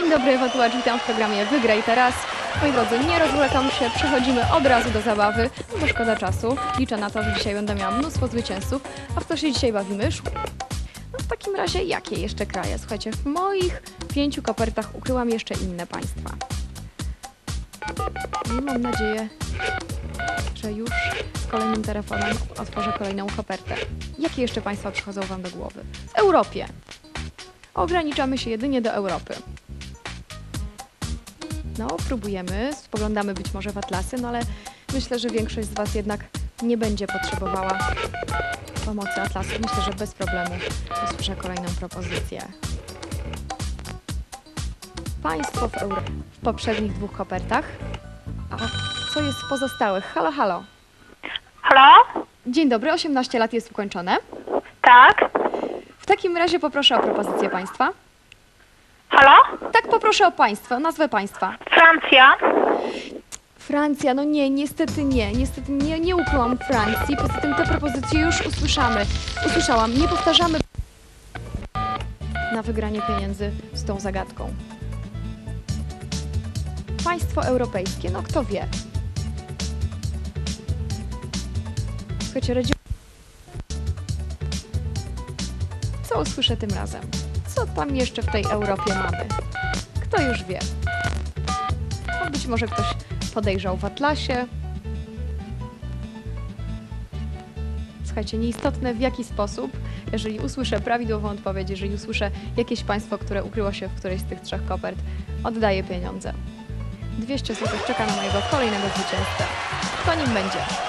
Dzień dobry, Ewa Tułacz, witam w programie Wygraj Teraz. Moi drodzy, nie rozwlekam się, przechodzimy od razu do zabawy, bo szkoda czasu. Liczę na to, że dzisiaj będę miała mnóstwo zwycięzców. A w co się dzisiaj bawimy? No w takim razie, jakie jeszcze kraje? Słuchajcie, w moich pięciu kopertach ukryłam jeszcze inne państwa. I mam nadzieję, że już z kolejnym telefonem otworzę kolejną kopertę. Jakie jeszcze państwa przychodzą Wam do głowy? W Europie. Ograniczamy się jedynie do Europy. No, próbujemy, spoglądamy być może w atlasy, no ale myślę, że większość z Was jednak nie będzie potrzebowała pomocy atlasów. Myślę, że bez problemu usłyszę kolejną propozycję. Państwo w, w poprzednich dwóch kopertach. A co jest w pozostałych? Halo, halo. Halo? Dzień dobry, 18 lat jest ukończone. Tak? W takim razie poproszę o propozycję państwa. Halo? Tak, poproszę o państwo, o nazwę państwa. Francja? Francja, no nie, niestety nie, niestety nie, nie ukryłam Francji, poza tym te propozycje już usłyszamy, usłyszałam, nie powtarzamy na wygranie pieniędzy z tą zagadką. Państwo europejskie, no kto wie. Słuchajcie, radzi... Co usłyszę tym razem? Co tam jeszcze w tej Europie mamy? Kto już wie? No być może ktoś podejrzał w atlasie. Słuchajcie, nieistotne w jaki sposób, jeżeli usłyszę prawidłową odpowiedź, jeżeli usłyszę jakieś państwo, które ukryło się w którejś z tych trzech kopert, oddaję pieniądze. 200 zł czeka na mojego kolejnego zwycięzcę. Kto nim będzie?